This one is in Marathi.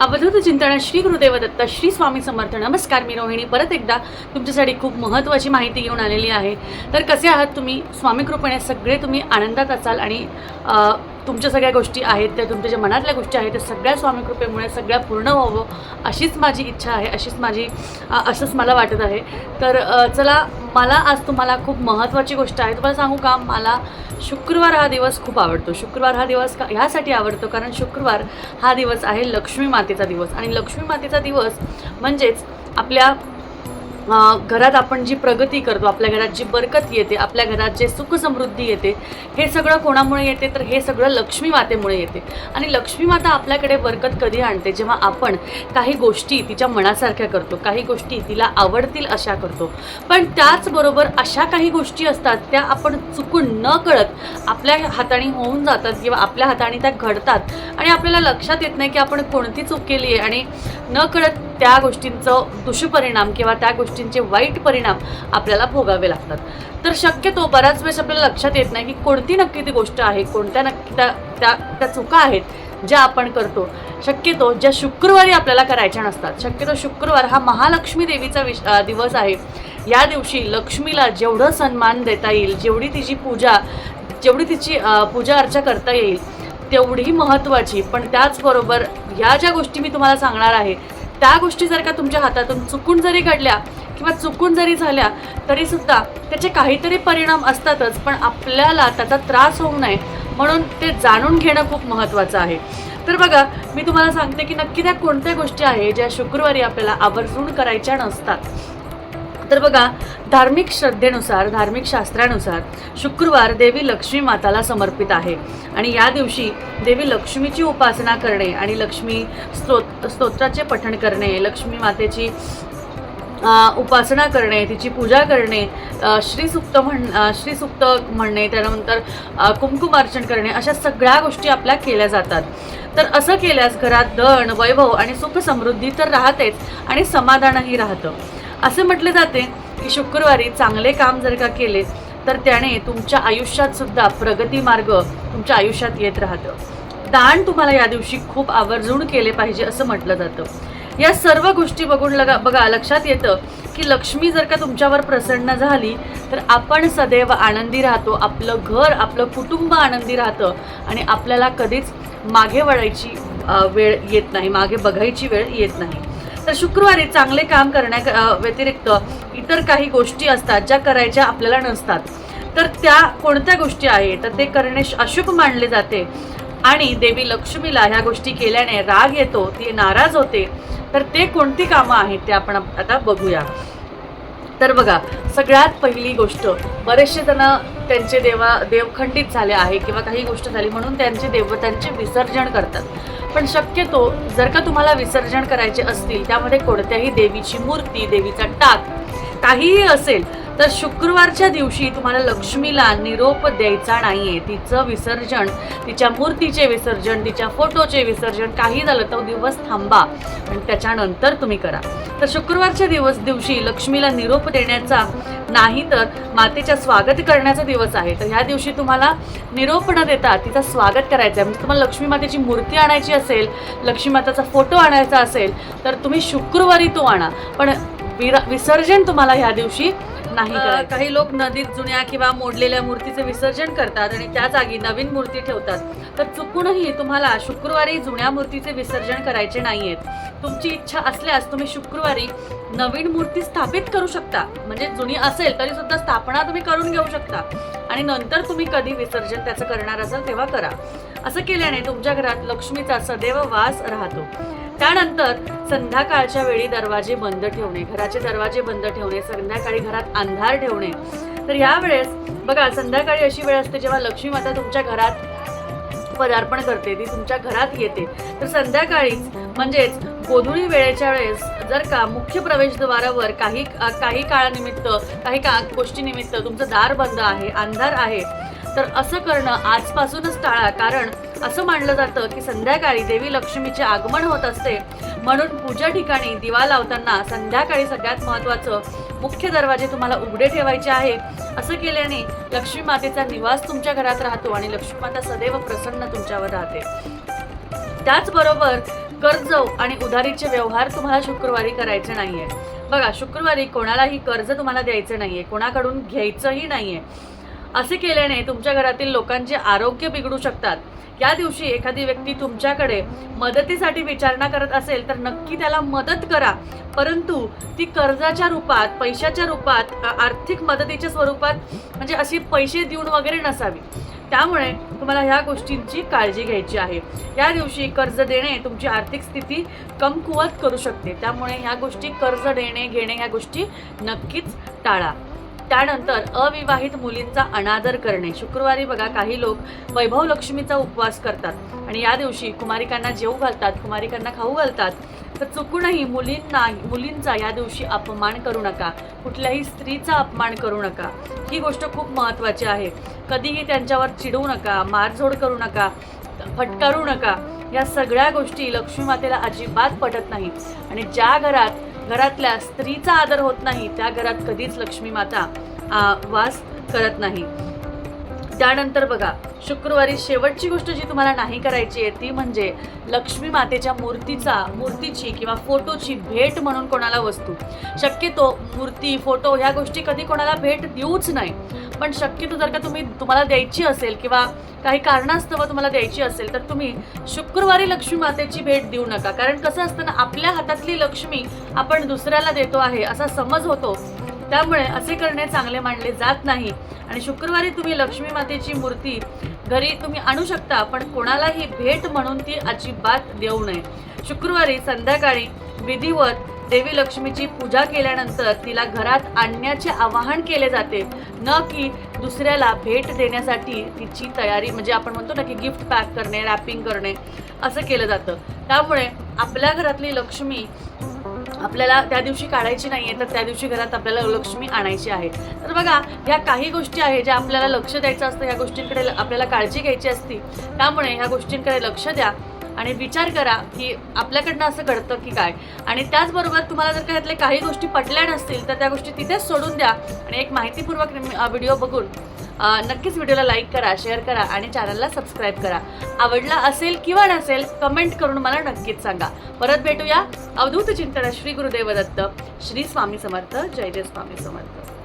अवधूत चिंतन श्री गुरुदेव दत्त श्री स्वामी समर्थ. नमस्कार मी रोहिणी. परत एकदा तुमच्यासाठी खूप महत्त्वाची माहिती घेऊन आलेली आहे. तर कसे आहात तुम्ही? स्वामी कृपेने सगळे तुम्ही आनंदात असाल आणि तुमच्या सगळ्या गोष्टी आहेत त्या तुमच्या ज्या मनातल्या गोष्टी आहेत त्या सगळ्या स्वामी कृपेमुळे सगळ्या पूर्ण व्हावं अशीच माझी इच्छा आहे अशीच माझी असंच मला वाटत आहे. तर चला मला आज तुम्हाला खूप महत्त्वाची गोष्ट आहे. तुम्हाला सांगू का मला शुक्रवार हा दिवस खूप आवडतो. शुक्रवार हा दिवस का ह्यासाठी आवडतो कारण शुक्रवार हा दिवस आहे लक्ष्मी मातेचा दिवस. आणि लक्ष्मी मातेचा दिवस म्हणजेच आपल्या घरात आपण जी प्रगती करतो आपल्या घरात जी बरकत येते आपल्या घरात जे सुख समृद्धी येते हे सगळं कोणामुळे येते? तर हे सगळं लक्ष्मी मातेमुळे येते. आणि लक्ष्मी माता आपल्याकडे बरकत कधी आणते? जेव्हा आपण काही गोष्टी तिच्या मनासारख्या करतो काही गोष्टी तिला आवडतील अशा करतो. पण त्याचबरोबर अशा काही गोष्टी असतात त्या आपण चुकून न कळत आपल्या हाताने होऊन जातात किंवा आपल्या हाताने त्या घडतात. आणि आपल्याला लक्षात येत नाही की आपण कोणती चूक केली आहे आणि न कळत त्या गोष्टींचं दुष्परिणाम किंवा त्या गोष्टींचे वाईट परिणाम आपल्याला भोगावे लागतात. तर शक्यतो बऱ्याच वेळेस आपल्याला लक्षात येत नाही की कोणती नक्की ती गोष्ट आहे कोणत्या नक्की त्या त्या त्या चुका आहेत ज्या आपण करतो. शक्यतो ज्या शुक्रवारी आपल्याला करायच्या नसतात. शक्यतो शुक्रवार हा महालक्ष्मी देवीचा विश दिवस आहे. या दिवशी लक्ष्मीला जेवढं सन्मान देता येईल जेवढी तिची पूजा जेवढी तिची पूजा अर्चा करता येईल तेवढी महत्त्वाची. पण त्याचबरोबर ह्या ज्या गोष्टी मी तुम्हाला सांगणार आहे त्या गोष्टी जर का तुमच्या हातातून चुकून जरी घडल्या किंवा चुकून जरी झाल्या तरीसुद्धा त्याचे काहीतरी परिणाम असतातच पण आपल्याला त्याचा त्रास होऊ नये म्हणून ते जाणून घेणं खूप महत्त्वाचं आहे. तर बघा मी तुम्हाला सांगते की नक्की त्या कोणत्या गोष्टी आहे ज्या शुक्रवारी आपल्याला आवर्जून करायच्या नसतात. तर बघा धार्मिक श्रद्धेनुसार धार्मिक शास्त्रानुसार शुक्रवार देवी लक्ष्मी माताला समर्पित आहे. आणि या दिवशी देवी लक्ष्मीची उपासना करणे आणि लक्ष्मी स्तोत स्तोत्राचे पठण करणे लक्ष्मी मातेची उपासना करणे तिची पूजा करणे श्रीसुक्त म्हण श्रीसुक्त म्हणणे त्यानंतर अ, कुंकुमार्चन करणे अशा सगळ्या गोष्टी आपल्या केल्या जातात. तर असं केल्यास घरात धन वैभव आणि सुख समृद्धी तर राहतेच आणि समाधानही राहतं. असं म्हटलं जाते की शुक्रवारी चांगले काम जर का केले तर त्याने तुमच्या आयुष्यात सुद्धा प्रगती मार्ग तुमच्या आयुष्यात येत राहतं. दान तुम्हाला या दिवशी खूप आवर्जून केले पाहिजे असं म्हटलं जातं. या सर्व गोष्टी बघून लगा बघा लक्षात येतं की लक्ष्मी जर का तुमच्यावर प्रसन्न झाली तर आपण सदैव आनंदी राहतो. आपलं घर आपलं कुटुंब आनंदी राहतं आणि आपल्याला कधीच मागे वळायची वेळ येत नाही मागे बघायची वेळ येत नाही. तर शुक्रवारी चांगले काम करण्या व्यतिरिक्त इतर काही गोष्टी असतात ज्या करायच्या आपल्याला नसतात. तर त्या कोणत्या गोष्टी आहेत? तर ते करणे अशुभ मानले जाते. आणि देवी लक्ष्मीला ह्या गोष्टी केल्याने राग येतो ती नाराज होते. तर ते कोणती कामं आहेत ते आपण आता बघूया. तर बघा सगळ्यात पहिली गोष्ट बरेचसे जण त्यांचे देवा देवखंडित झाले आहे किंवा काही गोष्ट झाली म्हणून त्यांचे देवतांचे विसर्जन करतात. पण शक्यतो जर का तुम्हाला विसर्जन करायचे असतील त्यामध्ये कोणत्याही देवीची मूर्ती देवीचा टाक काहीही असेल तर शुक्रवारच्या दिवशी तुम्हाला लक्ष्मीला निरोप द्यायचा नाहीये. तिचं विसर्जन तिच्या मूर्तीचे विसर्जन तिच्या फोटोचे विसर्जन काही झालं तर दिवस थांबा आणि त्याच्यानंतर तुम्ही करा. तर शुक्रवारच्या दिवस दिवशी लक्ष्मीला निरोप देण्याचा नाही तर मातेच्या स्वागत करण्याचा दिवस आहे. तर ह्या दिवशी तुम्हाला निरोप न देता तिचा स्वागत करायचं आहे म्हणजे तुम्हाला लक्ष्मी मातेची मूर्ती आणायची असेल लक्ष्मी माताचा फोटो आणायचा असेल तर तुम्ही शुक्रवारी तो आणा. पण विरा विसर्जन तुम्हाला ह्या दिवशी नाही करायचं. काही लोक नदीत जुन्या किंवा मोडलेल्या मूर्तीचे विसर्जन करतात आणि त्या जागी नवीन मूर्ती ठेवतात. तर चुकूनही तुम्हाला शुक्रवारी जुन्या मूर्तीचे विसर्जन करायचे नाहीयेत. तुमची इच्छा असल्यास तुम्ही शुक्रवारी नवीन मूर्ती स्थापित करू शकता. म्हणजे जुनी असेल तरी सुद्धा स्थापना तुम्ही करून घेऊ शकता. आणि नंतर तुम्ही कधी विसर्जन त्याचं करणार असाल तेव्हा करा. असं केल्याने तुमच्या घरात लक्ष्मीचा सदैव वास राहतो. त्यानंतर संध्याकाळच्या वेळी दरवाजे बंद ठेवणे घराचे दरवाजे बंद ठेवणे संध्याकाळी घरात अंधार ठेवणे. तर यावेळेस बघा संध्याकाळी अशी वेळ असते जेव्हा लक्ष्मी माता तुमच्या घरात पदार्पण करते ती तुमच्या घरात येते. तर संध्याकाळीच म्हणजेच गोधुळी वेळेच्या वेळेस जर का मुख्य प्रवेशद्वारावर काही काही काळानिमित्त काही का गोष्टीनिमित्त तुमचं दार बंद आहे अंधार आहे तर असं करणं आजपासूनच टाळा. कारण असं मानलं जातं की संध्याकाळी देवी लक्ष्मीचे आगमन होत असते. म्हणून पूजा ठिकाणी दिवा लावताना संध्याकाळी सगळ्यात महत्त्वाचं मुख्य दरवाजे तुम्हाला उघडे ठेवायचे आहे. असं केल्याने लक्ष्मी मातेचा निवास तुमच्या घरात राहतो आणि लक्ष्मी माता सदैव प्रसन्न तुमच्यावर राहते. त्याचबरोबर कर्ज आणि उधारीचे व्यवहार तुम्हाला शुक्रवारी करायचे नाहीये. बघा शुक्रवारी कोणालाही कर्ज तुम्हाला द्यायचं नाहीये. कोणाकडून घ्यायचंही नाहीये. असे केल्याने तुमच्या घरातील लोकांचे आरोग्य बिघडू शकतात. या दिवशी एखादी व्यक्ती तुमच्याकडे मदतीसाठी विचारणा करत असेल तर नक्की त्याला मदत करा. परंतु ती कर्जाच्या रूपात पैशाच्या रूपात आर्थिक मदतीच्या स्वरूपात म्हणजे अशी पैसे देऊन वगैरे नसावी. त्यामुळे तुम्हाला ह्या गोष्टींची काळजी घ्यायची आहे. या दिवशी कर्ज देणे तुमची आर्थिक स्थिती कमकुवत करू शकते. त्यामुळे ह्या गोष्टी कर्ज देणे घेणे ह्या गोष्टी नक्कीच टाळा. त्यानंतर अविवाहित मुलींचा अनादर करणे. शुक्रवारी बघा काही लोक वैभव लक्ष्मीचा उपवास करतात आणि या दिवशी कुमारिकांना जेवू घालतात कुमारिकांना खाऊ घालतात. तर चुकूनही मुलींना मुलींचा या दिवशी अपमान करू नका. कुठल्याही स्त्रीचा अपमान करू नका. ही गोष्ट खूप महत्त्वाची आहे. कधीही त्यांच्यावर चिडवू नका मारझोड करू नका फटकारू नका. या सगळ्या गोष्टी लक्ष्मी मातेला अजिबात पटत नाहीत आणि ज्या घरात घरातल्या स्त्रीचा आदर होत नाही त्या घरात कधीच लक्ष्मी माता वास करत नाही. त्यानंतर बघा शुक्रवारी शेवटची गोष्ट जी तुम्हाला नाही करायची आहे ती म्हणजे लक्ष्मी मातेच्या मूर्तीचा मूर्तीची किंवा फोटोची भेट म्हणून कोणाला वस्तू. शक्यतो मूर्ती फोटो ह्या गोष्टी कधी कोणाला भेट देऊच नाही. पण शक्यतो जर का तुम्ही तुम्हाला द्यायची असेल किंवा काही कारणास्तव तुम्हाला द्यायची असेल तर तुम्ही शुक्रवारी लक्ष्मी मातेची भेट देऊ नका. कारण कसं असतं ना आपल्या हातातली लक्ष्मी आपण दुसऱ्याला देतो आहे असा समज होतो. त्यामुळे असे करणे चांगले मानले जात नाही. आणि शुक्रवारी तुम्ही लक्ष्मी मातेची मूर्ती घरी तुम्ही आणू शकता पण कोणालाही भेट म्हणून ती अजिबात देऊ नये. शुक्रवारी संध्याकाळी विधिवत देवी लक्ष्मीची पूजा केल्यानंतर तिला घरात आणण्याचे आवाहन केले जाते. न की दुसऱ्याला भेट देण्यासाठी तिची तयारी म्हणजे आपण म्हणतो ना की गिफ्ट पॅक करणे रॅपिंग करणे असं केलं जातं. त्यामुळे आपल्या घरातली लक्ष्मी आपल्याला त्या दिवशी काढायची नाही आहे तर त्या दिवशी घरात आपल्याला लक्ष्मी आणायची आहे. तर बघा ह्या काही गोष्टी आहेत ज्या आपल्याला लक्ष द्यायचं असतं ह्या गोष्टींकडे ल- आपल्याला काळजी घ्यायची असती. त्यामुळे ह्या गोष्टींकडे लक्ष द्या. आणि विचार करा की आपल्याकडनं असं घडतं की काय. आणि त्याचबरोबर तुम्हाला जर का काही गोष्टी पटल्या नसतील तर त्या गोष्टी तिथेच सोडून द्या आणि एक माहितीपूर्वक व्हिडिओ बघून नक्कीच व्हिडिओला लाईक करा शेअर करा आणि चॅनलला सबस्क्राईब करा. आवडला असेल किंवा नसेल कमेंट करून मला नक्कीच सांगा. परत भेटूया अवधूत चिंतन श्री गुरुदेव दत्त श्री स्वामी समर्थ. जयदेव स्वामी समर्थ.